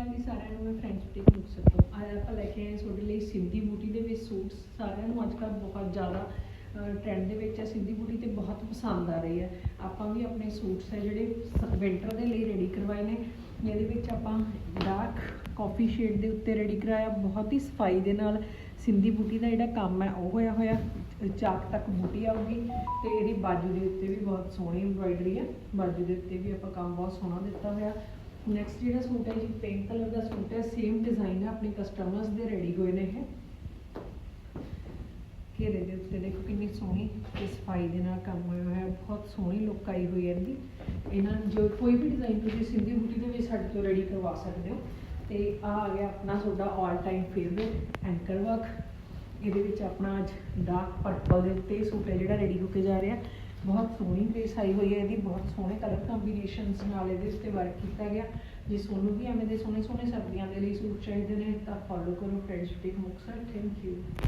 ਅਕਾਲ ਜੀ ਸਾਰਿਆਂ ਨੂੰ ਮੈਂ ਫਰੈਂਚ ਬੁਟੀਕ ਮੁਕਤਸਰ ਤੋਂ ਅੱਜ ਆਪਾਂ ਲੈ ਕੇ ਆਏ ਤੁਹਾਡੇ ਲਈ ਸਿੰਧੀ ਬੂਟੀ ਦੇ ਵਿੱਚ ਸੂਟਸ ਸਾਰਿਆਂ ਨੂੰ ਅੱਜ ਕੱਲ੍ਹ ਬਹੁਤ ਜ਼ਿਆਦਾ ਟ੍ਰੈਂਡ ਦੇ ਵਿੱਚ ਹੈ ਸਿੰਧੀ ਬੂਟੀ ਤੇ ਬਹੁਤ ਪਸੰਦ ਆ ਰਹੀ ਹੈ। ਆਪਾਂ ਵੀ ਆਪਣੇ ਸੂਟਸ ਹੈ ਜਿਹੜੇ ਵਿੰਟਰ ਦੇ ਲਈ ਰੈਡੀ ਕਰਵਾਏ ਨੇ। ਇਹਦੇ ਵਿੱਚ ਆਪਾਂ ਡਾਰਕ ਕਾਫੀ ਸ਼ੇਡ ਦੇ ਉੱਤੇ ਰੈਡੀ ਕਰਾਇਆ। ਬਹੁਤ ਹੀ ਸਫ਼ਾਈ ਦੇ ਨਾਲ ਸਿੰਧੀ ਬੂਟੀ ਦਾ ਜਿਹੜਾ ਕੰਮ ਹੈ, ਉਹ ਹੋਇਆ ਹੋਇਆ। ਚਾਕ ਤੱਕ ਬੂਟੀ ਆਊਗੀ ਤੇ ਇਹਦੀ ਬਾਜੂ ਦੇ ਉੱਤੇ ਵੀ ਬਹੁਤ ਸੋਹਣੀ ਐਮਬ੍ਰਾਇਡਰੀ ਹੈ। ਬਾਜੂ ਦੇ ਉੱਤੇ ਵੀ ਆਪਾਂ ਕੰਮ ਬਹੁਤ ਸੋਹਣਾ ਦਿੱਤਾ ਹੋਇਆ। ਨੈਕਸਟ ਜਿਹੜਾ ਸੂਟ ਹੈ ਜੀ ਪਿੰਕ ਕਲਰ ਦਾ ਸੂਟ ਹੈ ਸੇਮ ਡਿਜ਼ਾਈਨ ਹੈ, ਆਪਣੇ ਕਸਟਮਰਸ ਦੇ ਰੈਡੀ ਹੋਏ ਨੇ ਇਹ। ਘੇਰੇ ਦੇ ਉੱਤੇ ਦੇਖੋ ਕਿੰਨੀ ਸੋਹਣੀ ਤੇ ਸਫ਼ਾਈ ਦੇ ਨਾਲ ਕੰਮ ਹੋਇਆ ਹੋਇਆ, ਬਹੁਤ ਸੋਹਣੀ ਲੁੱਕ ਆਈ ਹੋਈ ਹੈ ਇਹਦੀ। ਇਹਨਾਂ ਨੂੰ ਜੋ ਕੋਈ ਵੀ ਡਿਜ਼ਾਈਨ ਤੁਸੀਂ ਸਿੰਧੀ ਬੂਟੀ ਦੇ ਵਿੱਚ ਸਾਡੇ ਤੋਂ ਰੈਡੀ ਕਰਵਾ ਸਕਦੇ ਹੋ। ਤੇ ਆ ਆ ਗਿਆ ਆਪਣਾ ਤੁਹਾਡਾ all time favourite anchor work ਇਹਦੇ ਵਿੱਚ ਆਪਣਾ ਅੱਜ ਡਾਰਕ ਪਰਪਲ ਦੇ ਉੱਤੇ ਸੂਟ ਹੈ ਜਿਹੜਾ ਰੈਡੀ ਹੋ ਕੇ ਜਾ ਰਿਹਾ। ਬਹੁਤ ਸੋਹਣੀ ਗ੍ਰੇਸ ਆਈ ਹੋਈ ਹੈ, ਇਹਦੀ ਬਹੁਤ ਸੋਹਣੇ ਕਲਰ ਕੰਬੀਨੇਸ਼ਨਸ ਨਾਲ ਇਹਦੇ ਉੱਤੇ ਵਰਕ ਕੀਤਾ ਗਿਆ। ਜੇ ਤੁਹਾਨੂੰ ਵੀ ਐਵੇਂ ਦੇ ਸੋਹਣੇ ਸੋਹਣੇ ਸਰਦੀਆਂ ਦੇ ਲਈ ਸੂਟ ਚਾਹੀਦੇ ਨੇ, ਤਾਂ ਫੋਲੋ ਕਰੋ friends boutique Muktsar thank you